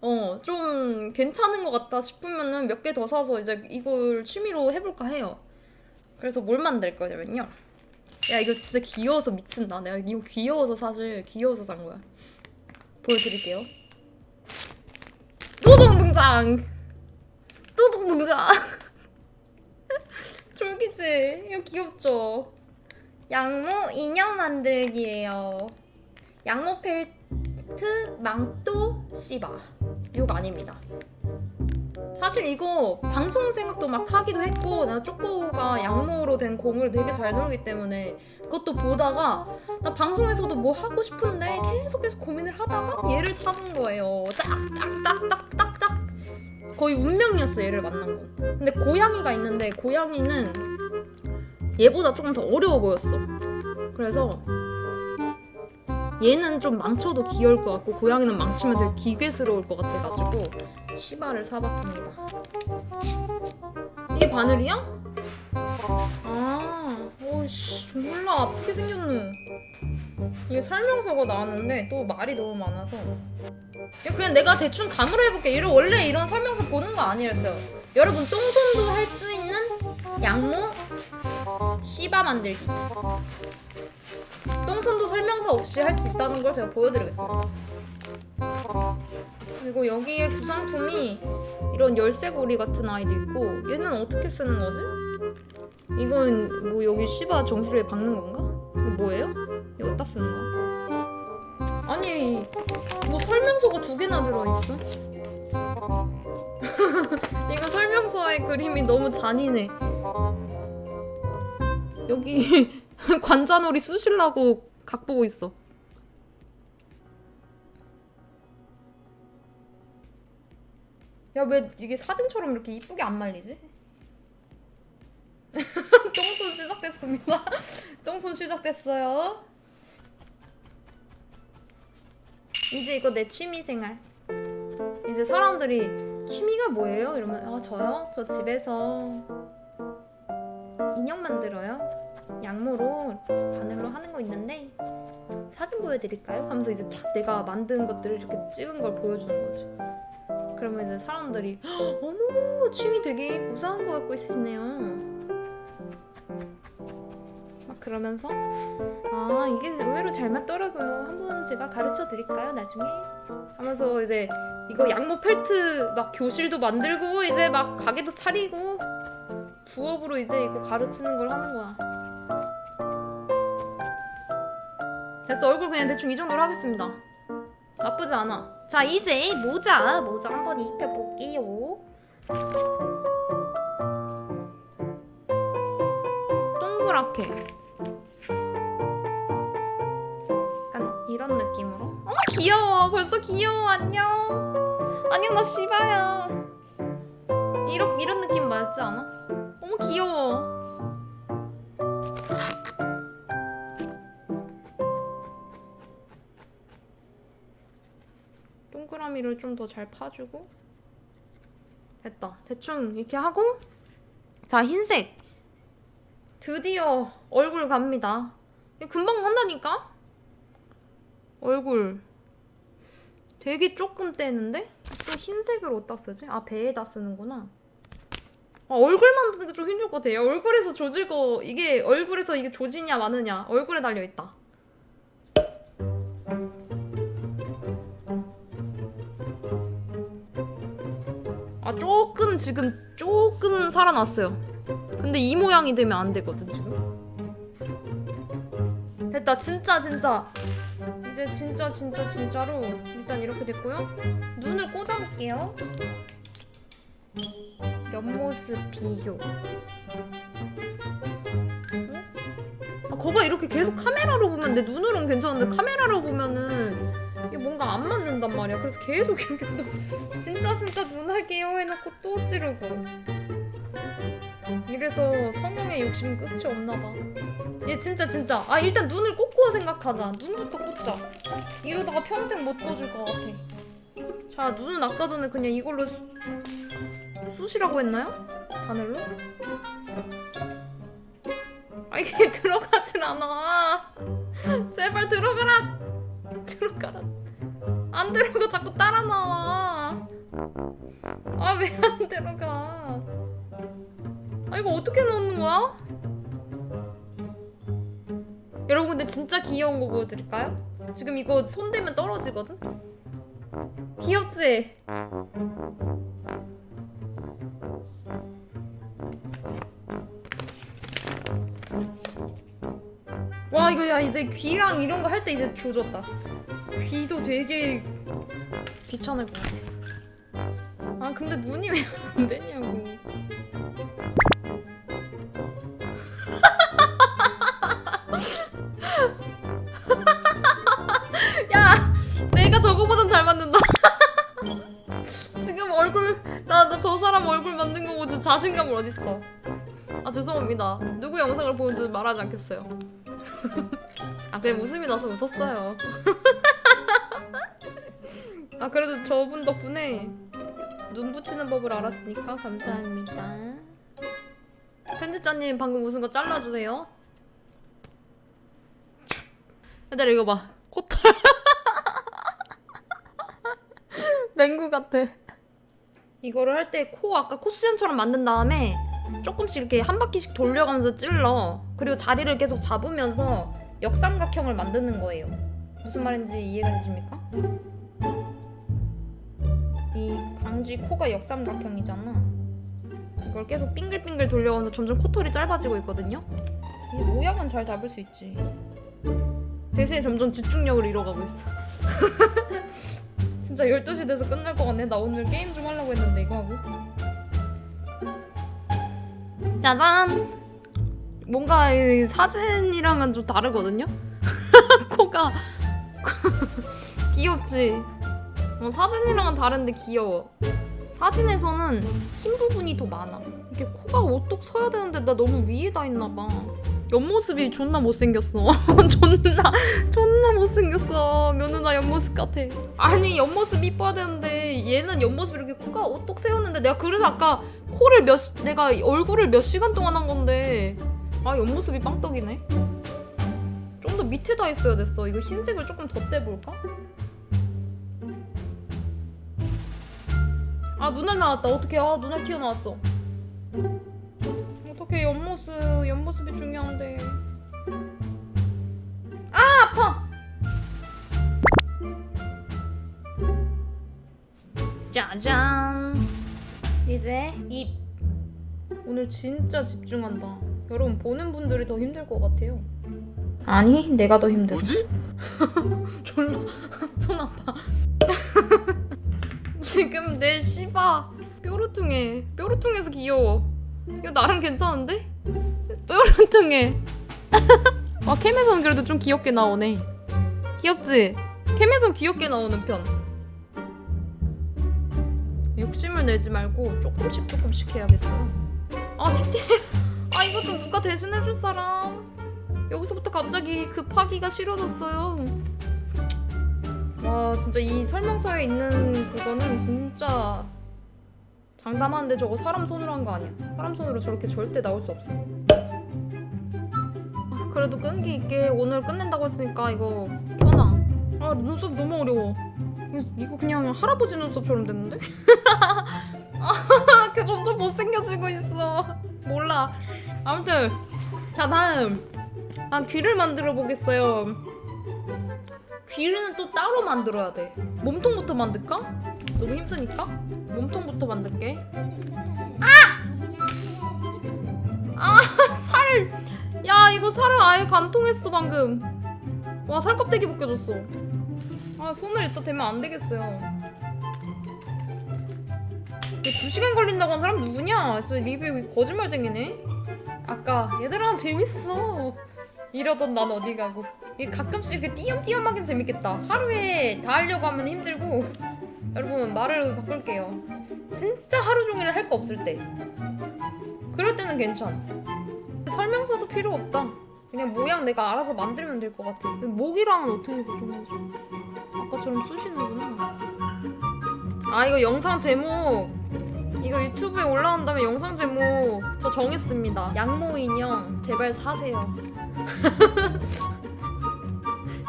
어, 좀 괜찮은 것 같다 싶으면은 몇 개 더 사서 이제 이걸 취미로 해볼까 해요. 그래서 뭘 만들 거냐면요. 야, 이거 진짜 귀여워서 미친다. 내가 이거 귀여워서 사실 귀여워서 산 거야. 보여드릴게요. 뚜둥 등장! 뚜둥 등장! 졸기지? 이거 귀엽죠? 양모 인형 만들기예요. 양모 펠 트 망토 씨바. 욕 아닙니다. 사실 이거 방송 생각도 막 하기도 했고 나 쪼꼬가 양모로 된 공을 되게 잘 놀기 때문에 그것도 보다가 나 방송에서도 뭐 하고 싶은데 계속 계속 고민을 하다가 얘를 찾은 거예요. 딱딱딱딱딱딱 거의 운명이었어 얘를 만난 건. 근데 고양이가 있는데 고양이는 얘보다 조금 더 어려워 보였어. 그래서 얘는 좀 망쳐도 귀여울 것 같고 고양이는 망치면 되게 기괴스러울 것 같아가지고 시바를 사봤습니다. 이게 바늘이야? 아, 오씨 몰라 어떻게 생겼노? 이게 설명서가 나왔는데 또 말이 너무 많아서 그냥 내가 대충 감으로 해볼게. 이런 원래 이런 설명서 보는 거 아니랬어요. 여러분 똥손도 할 수 있는 양모 시바 만들기. 똥손도 설명서 없이 할 수 있다는 걸 제가 보여드리겠습니다. 그리고 여기에 구성품이 이런 열쇠고리 같은 아이도 있고 얘는 어떻게 쓰는 거지? 이건 뭐 여기 시바 정수리에 박는 건가? 이거 뭐예요? 이거 어디다 쓰는 거야? 아니 뭐 설명서가 두 개나 들어있어? 이거 설명서의 그림이 너무 잔인해 여기 관자놀이 쑤시려고 각 보고 있어. 야 왜 이게 사진처럼 이렇게 이쁘게 안 말리지? 똥손 시작됐습니다. 똥손 시작됐어요. 이제 이거 내 취미 생활. 이제 사람들이 취미가 뭐예요? 이러면 아 저요? 저 집에서 인형 만들어요. 양모로 바늘로 하는 거 있는데 사진 보여드릴까요? 하면서 이제 딱 내가 만든 것들을 이렇게 찍은 걸 보여주는 거지. 그러면 이제 사람들이 "헉, 어머 취미 되게 고상한 거 갖고 있으시네요. 막 그러면서 아 이게 의외로 잘 맞더라고요. 한번 제가 가르쳐 드릴까요 나중에? 하면서 이제 이거 양모 펠트 막 교실도 만들고 이제 막 가게도 차리고 부업으로 이제 이거 가르치는 걸 하는 거야. 됐어 얼굴 그냥 대충 이 정도로 하겠습니다. 나쁘지 않아. 자 이제 모자 모자 한번 입혀볼게요. 동그랗게. 약간 이런 느낌으로. 어머 귀여워. 벌써 귀여워. 안녕. 안녕 나 시바야. 이런 이런 느낌 맞지 않아? 어머 귀여워. 동그라미를 좀 더 잘 파주고. 됐다. 대충 이렇게 하고. 자 흰색. 드디어 얼굴 갑니다. 금방 한다니까? 얼굴. 되게 조금 떼는데? 또 흰색을 어디다 쓰지? 아 배에다 쓰는구나. 아, 얼굴 만드는 게 좀 힘들 것 같아요 얼굴에서 조질 거 이게 얼굴에서 이게 조지냐 마느냐. 얼굴에 달려 있다 아 조금 지금 조금 살아났어요. 근데 이 모양이 되면 안 되거든 지금. 됐다 진짜 진짜 이제 진짜 진짜 진짜로 일단 이렇게 됐고요. 눈을 꽂아볼게요. 옆모습 비교. 응? 아 거봐 이렇게 계속 카메라로 보면 내 눈으로는 괜찮은데 카메라로 보면은 뭔가 안 맞는단 말이야. 그래서 계속 이렇게 또 진짜 진짜 눈 할게요 해놓고 또 찌르고 이래서 성형의 욕심 끝이 없나 봐. 얘 진짜 진짜 아 일단 눈을 꽂고 생각하자. 눈부터 꽂자. 이러다가 평생 못 꽂을 것 같아. 자 눈은 아까 전에 그냥 이걸로 수, 쑤시라고 했나요? 바늘로? 아 이게 들어가질 않아. 제발 들어가라. 들어가라. 안 들어가 자꾸 따라 나와. 아 왜 안 들어가? 아 이거 어떻게 넣는 거야? 여러분 근데 진짜 귀여운 거 보여드릴까요? 지금 이거 손 대면 떨어지거든? 귀엽지? 와 이거 야 이제 귀랑 이런 거 할 때 이제 조졌다 귀도 되게 귀찮을 것 같아. 아 근데 눈이 왜 안 되냐고. 야 내가 저거보단 잘 만든다. 지금 얼굴 나나 저 사람 얼굴 만든 거 보고 자신감을 어딨어? 아 죄송합니다. 누구 영상을 보는지 말하지 않겠어요. 아 그냥 웃음이 나서 웃었어요 아 그래도 저분 덕분에 눈 붙이는 법을 알았으니까 감사합니다. 편집자님 방금 웃은 거 잘라주세요. 참. 얘들아 이거 봐. 코털. 맹구 같아. 이거를 할 때 코 아까 코수염처럼 만든 다음에 조금씩 이렇게 한 바퀴씩 돌려가면서 찔러. 그리고 자리를 계속 잡으면서 역삼각형을 만드는 거예요. 무슨 말인지 이해가 되십니까? 강쥐 코가 역삼각형이잖아. 이걸 계속 빙글빙글 돌려가면서 점점 코털이 짧아지고 있거든요. 이 모양은 잘 잡을 수 있지. 대신에 점점 집중력을 잃어가고 있어. 진짜 12시 돼서 끝날 것 같네. 나 오늘 게임 좀 하려고 했는데 이거 하고. 짜잔! 뭔가 이 사진이랑은 좀 다르거든요? 코가 귀엽지 어, 사진이랑은 다른데 귀여워. 사진에서는 흰 부분이 더 많아. 이게 코가 오똑 서야 되는데 나 너무 위에다 있나봐. 옆모습이 존나 못생겼어. 존나 존나 못생겼어. 며느나 옆모습 같아. 아니 옆모습 이뻐야 되는데 얘는 옆모습 이렇게 코가 오똑 세웠는데 내가 그래서 아까 코를 몇 시- 내가 얼굴을 몇 시간 동안 한 건데. 아 옆모습이 빵떡이네. 좀 더 밑에다 했어야 됐어. 이거 흰색을 조금 덧대볼까? 아 눈알 나왔다. 어떡해. 아 눈알 튀어나왔어. 어떡해. 옆모습 옆모습이 중요한데. 아 아파! 짜잔. 이제 입. 오늘 진짜 집중한다. 여러분 보는 분들이 더 힘들 것 같아요. 아니 내가 더 힘들어. 뭐지? 졸라. 손 아파 지금 내 씨바. 뾰루퉁해 뾰루퉁해서 귀여워. 이거 나름 괜찮은데? 뾰루퉁해 아 캠에서는 그래도 좀 귀엽게 나오네. 귀엽지? 캠에선 귀엽게 나오는 편. 욕심을 내지 말고 조금씩 조금씩 해야겠어. 아 디테일. 아 이거 좀 누가 대신해줄 사람? 여기서부터 갑자기 급하기가 싫어졌어요 와 진짜 이 설명서에 있는 그거는 진짜 장담하는데 저거 사람 손으로 한 거 아니야? 사람 손으로 저렇게 절대 나올 수 없어. 아, 그래도 끈기 있게 오늘 끝낸다고 했으니까 이거 켜놔 아 눈썹 너무 어려워. 이거, 그냥 할아버지 눈썹처럼 됐는데? 아 점점 못생겨지고 있어. 몰라. 아무튼 자 다음. 아 귀를 만들어 보겠어요 귀는 또 따로 만들어야 돼. 몸통부터 만들까? 너무 힘드니까? 몸통부터 만들게. 아! 아 살! 야 이거 살을 아예 간통했어 방금. 와 살 껍데기 벗겨졌어. 아 손을 이따 대면 안 되겠어요. 이게 2시간 걸린다고 한 사람 누구냐? 진짜 리뷰 거짓말쟁이네. 아까 얘들아 재밌어. 이러던 난 어디 가고 이게 가끔씩 이렇게 띄엄띄엄 하긴 재밌겠다. 하루에 다 하려고 하면 힘들고. 여러분 말을 바꿀게요. 진짜 하루 종일 할 거 없을 때. 그럴 때는 괜찮아. 설명서도 필요 없다. 그냥 모양 내가 알아서 만들면 될 것 같아. 목이랑은 어떻게 고정하지? 아까처럼 쑤시는구나. 아 이거 영상 제목. 이거 유튜브에 올라온 다음에 영상 제목 저 정했습니다. 양모 인형 제발 사세요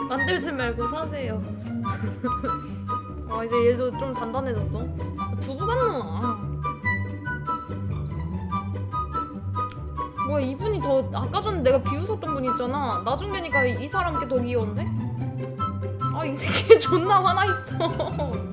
만들지 말고 사세요 아 이제 얘도 좀 단단해졌어. 두부 같노. 뭐야 이분이 더 아까 전에 내가 비웃었던 분 있잖아. 나중 되니까 이, 이 사람 게더 귀여운데? 아 이 새끼 존나 화나 있어.